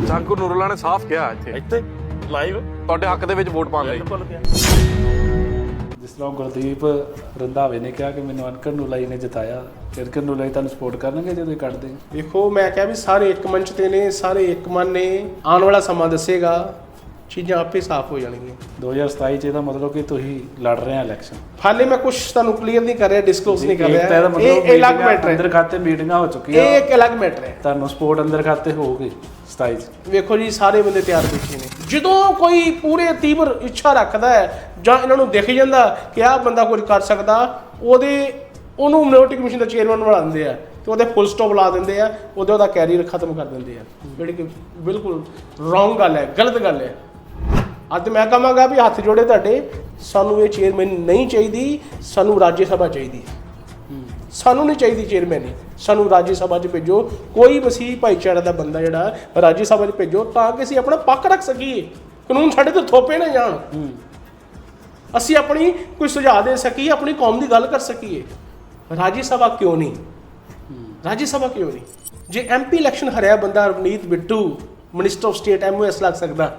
ਜੰਕੂ ਨੂਰੁੱਲਾ ਨੇ ਸਾਫ਼ ਕਿਹਾ ਇੱਥੇ। ਇੱਥੇ ਲਾਈਵ ਤੁਹਾਡੇ ਹੱਕ ਦੇ ਵਿੱਚ ਵੋਟ ਪਾਉਣ ਲਈ। ਬਿਲਕੁਲ ਜਿਸ ਤਰ੍ਹਾਂ ਗੁਰਦੀਪ ਰੰਧਾਵੇ ਨੇ ਕਿਹਾ ਕਿ ਮੈਨੂੰ ਅਨਕਰ ਨੂੰ ਲਈ ਨੇ ਜਿਤਾਇਆ ਅਨਕਰ ਨੂੰ ਲਈ ਤੁਹਾਨੂੰ ਸਪੋਰਟ ਕਰਨਗੇ ਜਦੋਂ ਇਹ ਕੱਢਦੇ। ਵੇਖੋ ਮੈਂ ਕਿਹਾ ਵੀ ਸਾਰੇ ਇੱਕ ਮੰਚ ਤੇ ਨੇ ਸਾਰੇ ਇੱਕ ਮਨ ਨੇ ਆਉਣ ਵਾਲਾ ਸਮਾਂ ਦੱਸੇਗਾ। ਚੀਜ਼ਾਂ ਆਪੇ ਸਾਫ਼ ਹੋ ਜਾਣਗੀਆਂ। 2027 ਚ ਇਹਦਾ ਮਤਲਬ ਕਿ ਤੁਸੀਂ ਲੜ ਰਹੇ ਆ ਇਲੈਕਸ਼ਨ ਹਾਲੇ ਮੈਂ ਕੁਝ ਤੁਹਾਨੂੰ ਕਲੀਅਰ ਨਹੀਂ ਕਰ ਰਿਹਾ ਡਿਸਕਲੋਜ਼ ਨਹੀਂ ਕਰ ਰਿਹਾ। ਇਹ ਇਹ ਅਲੱਗ ਮੈਟਰ ਅੰਦਰ ਹੈ ਖਾਤੇ ਮੀਟਿੰਗਾਂ ਹੋ ਚੁੱਕੀਆਂ ਇਹ ਇੱਕ ਅਲੱਗ ਮੈਟਰ ਹੈ। ਤੁਹਾਨੂੰ ਸਪੋਰਟ ਅੰਦਰ ਖਾਤੇ ਹੋਊਗੀ 27 ਚ। ਵੇਖੋ ਜੀ ਸਾਰੇ ਬੰਦੇ ਤਿਆਰ ਬੈਠੇ ਨੇ। ਜਦੋਂ ਕੋਈ ਪੂਰੇ ਤੀਬਰ ਇੱਛਾ ਰੱਖਦਾ ਹੈ ਜਾਂ ਇਹਨਾਂ ਨੂੰ ਦਿਖ ਜਾਂਦਾ ਕਿ ਆਹ ਬੰਦਾ ਕੁਝ ਕਰ ਸਕਦਾ ਉਹਦੇ ਉਹਨੂੰ ਮਿਨੋਰਟੀ ਕਮਿਸ਼ਨ ਦਾ ਚੇਅਰਮੈਨ ਬਣਾ ਦਿੰਦੇ ਆ ਤੇ ਉਹਦੇ ਫੁੱਲ ਸਟਾਪ ਲਾ ਦਿੰਦੇ ਆ ਉਹਦੇ ਉਹਦਾ ਕੈਰੀਅਰ ਖਤਮ ਕਰ ਦਿੰਦੇ ਆ। ਜਿਹੜੀ ਕਿ ਬਿਲਕੁਲ ਰੋਂਗ ਗੱਲ ਹੈ ਗਲਤ ਗੱਲ ਹੈ। ਅੱਜ ਮੈਂ ਕਹਾਂਗਾ ਵੀ ਹੱਥ ਜੋੜੇ ਤੁਹਾਡੇ, ਸਾਨੂੰ ਇਹ ਚੇਅਰਮੈਨ ਨਹੀਂ ਚਾਹੀਦੀ, ਸਾਨੂੰ ਰਾਜ ਸਭਾ ਚਾਹੀਦੀ ਸਾਨੂੰ ਨਹੀਂ ਚਾਹੀਦੀ ਚੇਅਰਮੈਨ ਸਾਨੂੰ ਰਾਜ ਸਭਾ 'ਚ ਭੇਜੋ। ਕੋਈ ਮਸੀਹ ਭਾਈਚਾਰੇ ਦਾ ਬੰਦਾ ਜਿਹੜਾ, ਰਾਜ ਸਭਾ 'ਚ ਭੇਜੋ ਤਾਂ ਕਿ ਅਸੀਂ ਆਪਣਾ ਪੱਕ ਰੱਖ ਸਕੀਏ। ਕਾਨੂੰਨ ਸਾਡੇ ਤੋਂ ਥੋਪੇ ਨਾ ਜਾਣ। ਅਸੀਂ ਆਪਣੀ ਕੋਈ ਸੁਝਾਅ ਦੇ ਸਕੀਏ, ਆਪਣੀ ਕੌਮ ਦੀ ਗੱਲ ਕਰ ਸਕੀਏ। ਰਾਜ ਸਭਾ ਕਿਉਂ ਨਹੀਂ? ਰਾਜ ਸਭਾ ਕਿਉਂ ਨਹੀਂ? ਜੇ ਐਮਪੀ ਇਲੈਕਸ਼ਨ ਹਰਿਆ ਬੰਦਾ Ravneet Bittu minister of state MOS ਲੱਗ ਸਕਦਾ।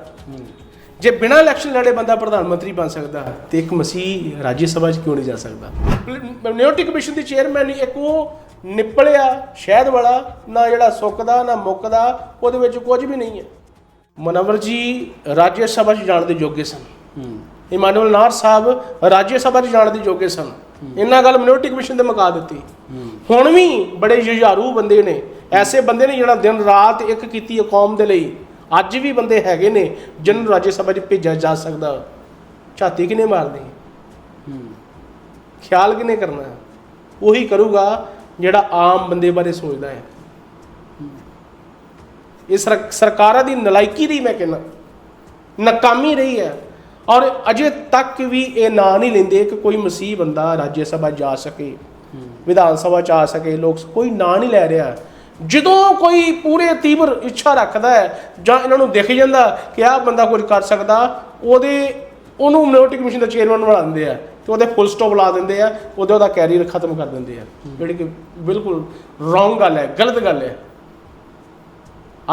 ਜੇ ਬਿਨਾਂ ਇਲੈਕਸ਼ਨ ਲੜੇ ਬੰਦਾ ਪ੍ਰਧਾਨ ਮੰਤਰੀ ਬਣ ਸਕਦਾ ਤੇ ਇੱਕ ਮਸੀਹ ਰਾਜ ਸਭਾ 'ਚ ਕਿਉਂ ਨਹੀਂ ਜਾ ਸਕਦਾ? ਮਿਨੋਰਟੀ ਕਮਿਸ਼ਨ ਦੀ ਚੇਅਰਮੈਨ ਇੱਕ ਉਹ ਨਿਪਲਿਆ ਸ਼ਹਿਦ ਵਾਲਾ ਨਾ ਜਿਹੜਾ ਸੁੱਕਦਾ ਨਾ ਮੁੱਕਦਾ ਉਹਦੇ ਵਿੱਚ ਕੁਝ ਵੀ ਨਹੀਂ ਹੈ। ਮਨਵਰ ਜੀ ਰਾਜ ਸਭਾ 'ਚ ਜਾਣ ਦੇ ਯੋਗੇ ਸਨ। ਇਮਾਨੁਅਲ ਨਾਰ ਸਾਹਿਬ ਰਾਜ ਸਭਾ 'ਚ ਜਾਣ ਦੇ ਯੋਗੇ ਸਨ। ਇਹਨਾਂ ਗੱਲ ਮਿਨੋਰਟੀ ਕਮਿਸ਼ਨ ਤੇ ਮੁਕਾ ਦਿੱਤੀ। ਹੁਣ ਵੀ ਬੜੇ ਜੁਝਾਰੂ ਬੰਦੇ ਨੇ। ਐਸੇ ਬੰਦੇ ਨੇ ਜਿਹੜਾ ਦਿਨ ਰਾਤ ਇੱਕ ਕੀਤੀ ਕੌਮ ਦੇ ਲਈ। ਅੱਜ ਵੀ ਬੰਦੇ ਹੈਗੇ ਨੇ ਜਿਨ੍ਹਾਂ ਨੂੰ ਰਾਜ ਸਭਾ 'ਚ ਭੇਜਿਆ ਜਾ ਸਕਦਾ। ਝਾਤੀ ਕਿਨੇ ਮਾਰਨੀ? ਖਿਆਲ ਕਿਨੇ ਕਰਨਾ? ਹੈ? ਉਹੀ ਕਰੂਗਾ ਜਿਹੜਾ ਆਮ ਬੰਦੇ ਬਾਰੇ ਸੋਚਦਾ ਹੈ। ਇਹ ਸਰ- ਸਰਕਾਰਾਂ ਦੀ ਨਲਾਇਕੀ ਦੀ ਮੈਂ ਕਹਿੰਦਾ। ਨਾਕਾਮੀ ਰਹੀ ਹੈ। ਔਰ ਅਜੇ ਤੱਕ ਵੀ ਇਹ ਨਾਂ ਨਹੀਂ ਲੈਂਦੇ ਕਿ ਕੋਈ ਮਸੀਹ ਬੰਦਾ ਰਾਜ ਸਭਾ ਜਾ ਸਕੇ। ਵਿਧਾਨ ਸਭਾ ਚ ਆ ਸਕੇ। ਲੋਕ ਕੋਈ ਨਾਂ ਨਹੀਂ ਲੈ ਰਿਹਾ। ਜਦੋਂ ਕੋਈ ਪੂਰੇ ਤੀਬਰ ਇੱਛਾ ਰੱਖਦਾ ਹੈ ਜਾਂ ਇਹਨਾਂ ਨੂੰ ਦਿਖ ਜਾਂਦਾ ਕਿ ਆਹ ਬੰਦਾ ਕੁਝ ਕਰ ਸਕਦਾ, ਉਹਦੇ, ਉਹਨੂੰ ਮਿਨੋਰਟੀ ਕਮਿਸ਼ਨ ਦਾ ਚੇਅਰਮੈਨ ਬਣਾ ਦਿੰਦੇ ਆ ਤੇ ਉਹਦੇ ਫੁੱਲ ਸਟਾਪ ਲਾ ਦਿੰਦੇ ਆ, ਉਹਦੇ ਉਹਦਾ ਕੈਰੀਅਰ ਖਤਮ ਕਰ ਦਿੰਦੇ ਆ। ਜਿਹੜੀ ਕਿ ਬਿਲਕੁਲ ਰੋਂਗ ਗੱਲ ਹੈ, ਗਲਤ ਗੱਲ ਹੈ।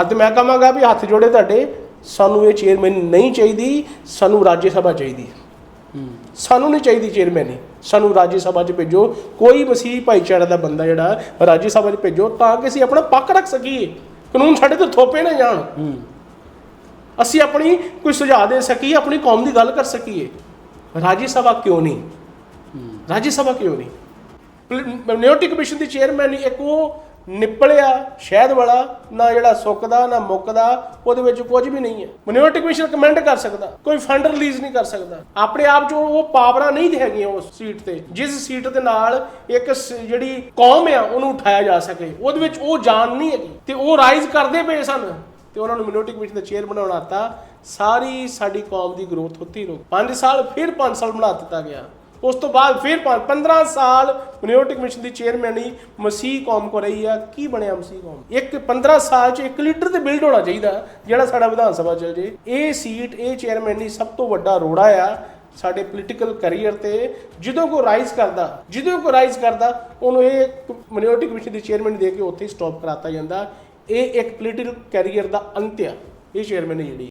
ਅੱਜ ਮੈਂ ਕਹਾਂਗਾ ਵੀ ਹੱਥ ਜੋੜੇ ਤੁਹਾਡੇ, ਸਾਨੂੰ ਇਹ ਚੇਅਰਮੈਨ ਨਹੀਂ ਚਾਹੀਦੀ, ਸਾਨੂੰ ਰਾਜ ਸਭਾ ਚਾਹੀਦੀ ਸਾਨੂੰ ਨਹੀਂ ਚਾਹੀਦੀ ਚੇਅਰਮੈਨ ਸਾਨੂੰ ਰਾਜ ਸਭਾ 'ਚ ਭੇਜੋ ਕੋਈ ਮਸੀਹ ਭਾਈਚਾਰਾ ਦਾ ਬੰਦਾ ਜਿਹੜਾ ਰਾਜ ਸਭਾ 'ਚ ਭੇਜੋ ਤਾਂ ਕਿ ਅਸੀਂ ਆਪਣਾ ਪੱਕ ਰੱਖ ਸਕੀਏ ਕਾਨੂੰਨ ਸਾਡੇ ਤੋਂ ਥੋਪੇ ਨਾ ਜਾਣ ਅਸੀਂ ਆਪਣੀ ਕੋਈ ਸੁਝਾਅ ਦੇ ਸਕੀਏ ਆਪਣੀ ਕੌਮ ਦੀ ਗੱਲ ਕਰ ਸਕੀਏ ਰਾਜ ਸਭਾ ਕਿਉਂ ਨਹੀਂ ਰਾਜ ਸਭਾ ਕਿਉਂ ਨਹੀਂ ਮਿਨੋਰਟੀ ਕਮਿਸ਼ਨ ਦੀ ਚੇਅਰਮੈਨ ਇੱਕ ਉਹ ਨਿਪਲਿਆ, ਸ਼ਹਿਦ ਵਾਲਾ, ਨਾ ਜਿਹੜਾ ਸੁੱਕਦਾ, ਨਾ ਮੁੱਕਦਾ, ਉਹਦੇ ਵਿੱਚ ਕੁਝ ਵੀ ਨਹੀਂ ਹੈ। ਮਿਨੋਰਟੀ ਕਮਿਸ਼ਨ ਕਮੈਂਟ ਕਰ ਸਕਦਾ। ਕੋਈ ਫੰਡ ਰਿਲੀਜ਼ ਨਹੀਂ ਕਰ ਸਕਦਾ। ਆਪਣੇ ਆਪ 'ਚ ਉਹ ਪਾਵਰਾਂ ਨਹੀਂ ਹੈਗੀਆਂ ਉਸ ਸੀਟ ਤੇ। ਜਿਸ ਸੀਟ ਦੇ ਨਾਲ ਇੱਕ ਜਿਹੜੀ ਕੌਮ ਆ, ਉਹਨੂੰ ਉਠਾਇਆ ਜਾ ਸਕੇ। ਉਹਦੇ ਵਿੱਚ ਉਹ ਜਾਨ ਨਹੀਂ ਹੈਗੀ। ਤੇ ਉਹ ਰਾਈਜ਼ ਕਰਦੇ ਪਏ ਸਨ। ਤੇ ਉਹਨਾਂ ਨੂੰ ਮਿਨੋਰਟੀ ਕਮਿਸ਼ਨ ਦਾ ਚੇਅਰ ਬਣਾਉਣਾ ਤਾਂ ਸਾਰੀ ਸਾਡੀ ਕੌਮ ਦੀ ਗਰੋਥ ਉੱਥੇ ਰੁਕ। 5 ਸਾਲ, ਫਿਰ 5 ਸਾਲ ਬਣਾ ਦਿੱਤਾ ਗਿਆ। ਉਸ ਤੋਂ ਬਾਅਦ ਫਿਰ 15 ਸਾਲ ਮਨਿਓਰਟੀ ਕਮਿਸ਼ਨ ਦੀ ਚੇਅਰਮੈਨ ਹੀ ਮਸੀਹ ਕੌਮ ਕੋ ਰਹੀ ਆ। ਕੀ ਬਣਿਆ ਮਸੀਹ ਕੌਮ? ਇੱਕ 15 ਸਾਲ ਚ ਇੱਕ ਲੀਡਰ ਤੇ ਬਿਲਡ ਹੋਣਾ ਚਾਹੀਦਾ, ਜਿਹੜਾ ਸਾਡਾ ਵਿਧਾਨ ਸਭਾ ਚਲ ਜੇ। ਇਹ ਸੀਟ, ਇਹ ਚੇਅਰਮੈਨ ਦੀ ਸਭ ਤੋਂ ਵੱਡਾ ਰੋੜਾ ਆ ਸਾਡੇ ਪੋਲੀਟੀਕਲ ਕੈਰੀਅਰ ਤੇ। ਜਦੋਂ ਕੋ ਰਾਈਜ਼ ਕਰਦਾ, ਜਦੋਂ ਕੋ ਰਾਈਜ਼ ਕਰਦਾ, ਉਹਨੂੰ ਇਹ ਮਿਨੋਰਟੀ ਕਮਿਸ਼ਨ ਦੀ ਚੇਅਰਮੈਨ ਦੇ ਕੇ ਉੱਥੇ ਹੀ ਸਟਾਪ ਕਰਾਤਾ ਜਾਂਦਾ। ਇਹ ਇੱਕ ਪੋਲੀਟੀਕਲ ਕੈਰੀਅਰ ਦਾ ਅੰਤ ਆ, ਇਹ ਚੇਅਰਮੈਨ ਹੈ ਜਿਹੜੀ।